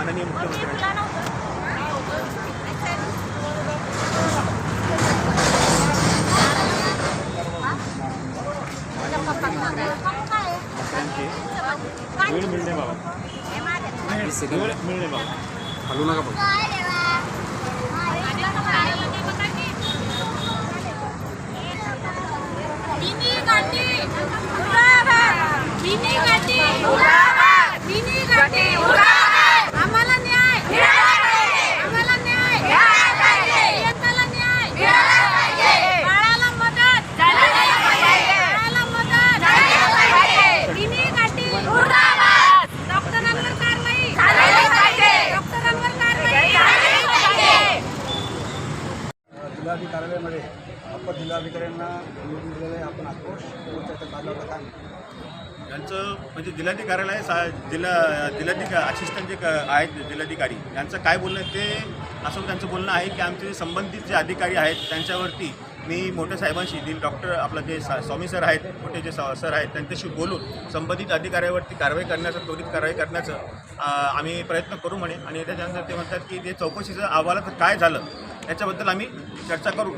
माननीय मुख्यमंत्र्यांनी. मिळणे बाबा. मिळणे बाबा. हलू नका पण. जिल्हाधिकारी कार्यालयामध्ये अप्पर जिल्हाधिकाऱ्यांना निवडून दिलेलं आहे आपण आक्रोश मोर्चाचा काढला होता काय? यांचं म्हणजे जिल्हाधिकारी कार्यालय सा जिल्हा जिल्हाधिका असिस्टंट जे क- आहेत जिल्हाधिकारी यांचं काय बोलणं आहे ते असं त्यांचं बोलणं आहे की आमचे जे संबंधित जे अधिकारी आहेत त्यांच्यावरती मी मोठ्या साहेबांशी दिल डॉक्टर आपलं जे सा स्वामी सर आहेत मोठे जे स- सर आहेत त्यांच्याशी बोलून संबंधित अधिकाऱ्यावरती कारवाई करण्याचं त्वरित कारवाई करण्याचं आम्ही प्रयत्न करू म्हणे. आणि त्याच्यानंतर ते म्हणतात की जे चौकशीचं अहवालात काय झालं याच्याबद्दल आम्ही चर्चा करू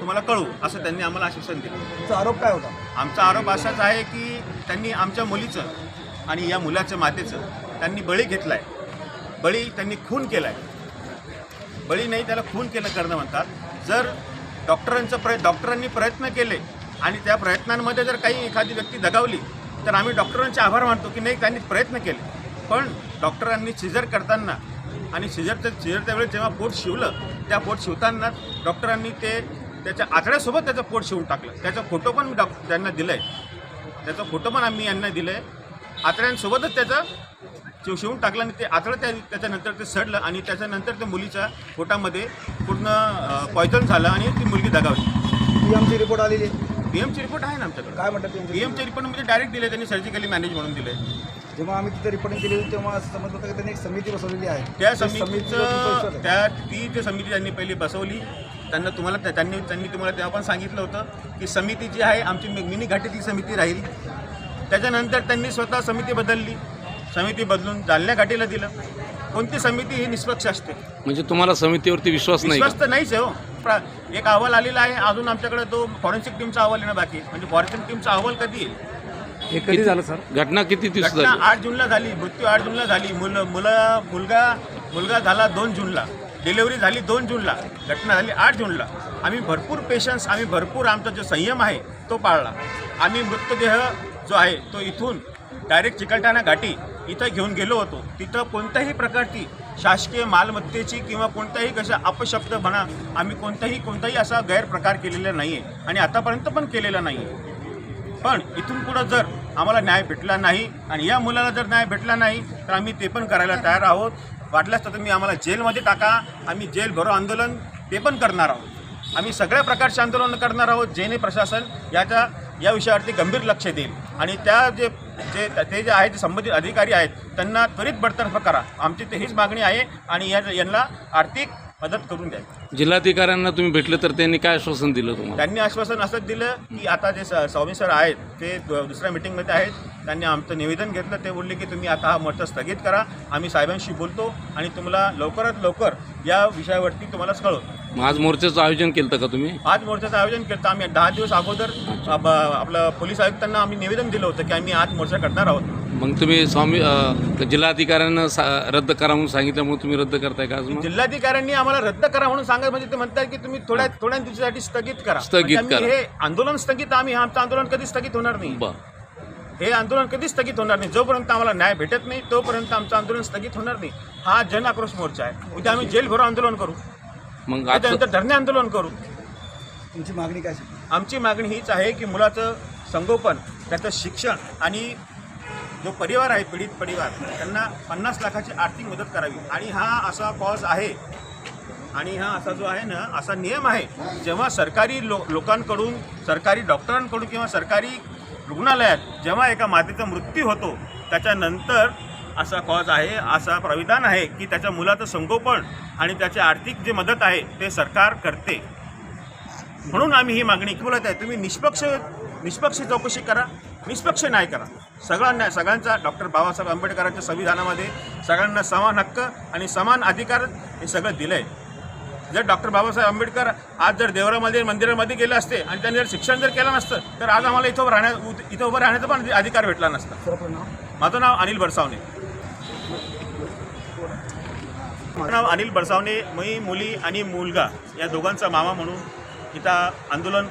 तुम्हाला कळू असं त्यांनी आम्हाला आश्वासन दिलं. तुमचा आरोप काय होता? आमचा आरोप असाच आहे की त्यांनी आमच्या मुलीचं आणि या मुलाच्या मातेचं त्यांनी बळी घेतला आहे बळी त्यांनी खून केला आहे बळी नाही त्याला खून केलं करणं म्हणतात. जर डॉक्टरांचं प्रय डॉक्टरांनी प्रयत्न केले आणि त्या प्रयत्नांमध्ये जर काही एखादी व्यक्ती दगावली तर आम्ही डॉक्टरांचे आभार मानतो की नाही त्यांनी प्रयत्न केले. पण डॉक्टरांनी सिजर करताना आणि सिजरचं सिजरच्या वेळेस जेव्हा पोट शिवलं त्या पोट शिवताना डॉक्टरांनी ते त्याच्या आतड्यासोबत त्याचं पोट शिवून टाकलं. त्याचा फोटो पण मी डॉक त्यांना दिलं आहे त्याचा फोटो पण आम्ही यांना दिलं आहे आतड्यांसोबतच त्याचा शिव शिवून टाकलं आणि ते आतडं त्या त्याच्यानंतर ते सडलं आणि त्याच्यानंतर त्या मुलीच्या पोटामध्ये पूर्ण पॉयझन झालं आणि ती मुलगी दगावली. पी एमची रिपोर्ट आलेली पी एमची रिपोर्ट आहे ना आमच्याकडे. काय म्हणतात पी एमचे रिपोर्ट? म्हणजे डायरेक्ट दिले त्यांनी सर्जिकली मॅनेज म्हणून दिले जेव्हा आम्ही तिथे रिपोर्टिंग केली होती तेव्हा असं समजलं होतं की त्यांनी एक समिती बसवलेली आहे. त्या समितीचं? त्या ती जी समिती त्यांनी पहिली बसवली त्यांना तुम्हाला त्या- त्यांनी त्यांनी तुम्हाला तेव्हा पण सांगितलं होतं की समिती जी आहे आमची मि- मिनी घाटीतली समिती राहील. त्याच्यानंतर त्यांनी स्वतः समिती बदलली. समिती बदलून जालन्या घाटीला दिलं. कोणती समिती ही निष्पक्ष असते? म्हणजे तुम्हाला समितीवरती विश्वास नाही का? विश्वास तर नाहीच आहे हो. प्रा- एक अहवाल आलेला आहे. अजून आमच्याकडे तो फॉरेन्सिक टीमचा अहवाल येणं बाकी आहे. म्हणजे फॉरेन्सिक टीमचा अहवाल कधी येईल? हे कधी झालं सर? घटना किती दिवस घटना झाली? आठ जूनला झाली मृत्यू आठ जूनला झाली. मुलं मुलं मुलगा मुलगा झाला दोन जूनला. डिलिव्हरी झाली दोन जूनला. घटना झाली आठ जूनला. आम्ही भरपूर पेशन्स आम्ही भरपूर आमचा जो संयम आहे तो पाळला. आम्ही मृतदेह जो आहे तो इथून डायरेक्ट चिकलठाणा घाटी इथं घेऊन गेलो होतो. तिथं कोणत्याही प्रकारची शासकीय मालमत्तेची किंवा कोणत्याही कशा अपशब्द म्हणा आम्ही कोणताही कोणताही असा गैरप्रकार केलेला नाही आहे आणि आतापर्यंत पण केलेला नाही आहे पण इथून पुढं जर आम्हाला न्याय भेटला नाही आणि या मुलाला जर न्याय भेटला नाही तर आम्ही ते पण करायला तयार आहोत. वाटल्यास तर तुम्ही आम्हाला जेलमध्ये टाका. आम्ही जेल भरो आंदोलन ते पण करणार आहोत. आम्ही सगळ्या प्रकारचे आंदोलन करणार आहोत जेणे प्रशासन याच्या या विषयावरती गंभीर लक्ष देईल. आणि त्या जे जे ते जे आहेत संबंधित अधिकारी आहेत त्यांना त्वरित बडतर्फ करा. आमची ते हीच मागणी आहे आणि या यांना आर्थिक मदत करून द्यावी. जिल्हाधिकाऱ्यांना तुम्ही भेटले तर त्यांनी काय आश्वासन दिलं तुम्हाला? त्यांनी आश्वासन असंच दिलं की आता जे स- स्वामी सर आहेत ते द- दुसऱ्या मिटिंगमध्ये आहेत. त्यांनी आमचं निवेदन घेतलं ते बोलले की तुम्ही आता हा मोर्चा स्थगित करा. आम्ही साहेबांशी बोलतो आणि तुम्हाला लवकरात लवकर या विषयावरती तुम्हाला कळवतो. मग आज मोर्चाचं आयोजन केलं का तुम्ही? आज मोर्चाचं आयोजन केलं आम्ही दहा दिवस अगोदर अब- आपलं पोलीस आयुक्तांना आम्ही निवेदन दिलं होतं की आम्ही आज मोर्चा करणार आहोत. मग तुम्ही स्वामी अ, जिल्हाधिकाऱ्यांना सा रद्द करा म्हणून सांगितल्यामुळे तुम्ही रद्द करताय का आज मग जिल्हाधिकाऱ्यांनी आम्हाला रद्द करा म्हणून सांगत म्हणजे ते म्हणतात की तुम्ही थोड्या थोड्या दिवसासाठी स्थगित करा. स्थगित म्हणजे आम्ही करा. हे आंदोलन स्थगित आम्ही आमचं आंदोलन कधी स्थगित होणार नाही. बर. हे आंदोलन कधीच स्थगित होणार नाही. जोपर्यंत आम्हाला न्याय भेटत नाही तोपर्यंत आमचं आंदोलन स्थगित होणार नाही. हा जन आक्रोश मोर्चा आहे. उद्या आम्ही जेल भरो आंदोलन करू. मग आज त्याच्यानंतर धरणे आंदोलन करू. तुमची मागणी काय? आमची मागणी हीच आहे की मुलाचं संगोपन त्याचं शिक्षण आणि जो परिवार आहे पीडित परिवार त्यांना पन्नास लाखाची आर्थिक मदत करावी. आणि हा असा कॉज आहे आणि हा असा जो आहे ना असा नियम आहे जेव्हा सरकारी लो लोकांकडून सरकारी डॉक्टरांकडून किंवा सरकारी रुग्णालयात जेव्हा एका मातेचा मृत्यू होतो त्याच्यानंतर असा कॉज आहे असा प्राविधान आहे की त्याच्या मुलाचं संगोपन आणि त्याची आर्थिक जे मदत आहे ते सरकार करते. म्हणून आम्ही ही मागणी बोलत आहे तुम्ही निष्पक्ष निष्पक्ष चौकशी करा. निष्पक्ष न्याय करा. सगळ्यांना सगळ्यांचा डॉक्टर बाबासाहेब आंबेडकरांच्या संविधानामध्ये सगळ्यांना समान हक्क आणि समान अधिकार हे सगळं दिलं आहे जर डॉक्टर बाबासाहेब आंबेडकर आज जर देवरामध्ये मंदिरामध्ये गेले असते आणि त्यांनी जर शिक्षण जर केलं नसतं तर आज आम्हाला इथं राहण्या इथं उभं राहण्याचा पण अधिकार भेटला नसता. माझं नाव अनिल बरसावणे माझं नाव अनिल बडसावणे. मी मुली आणि मुलगा या दोघांचा मामा म्हणून इथं आंदोलन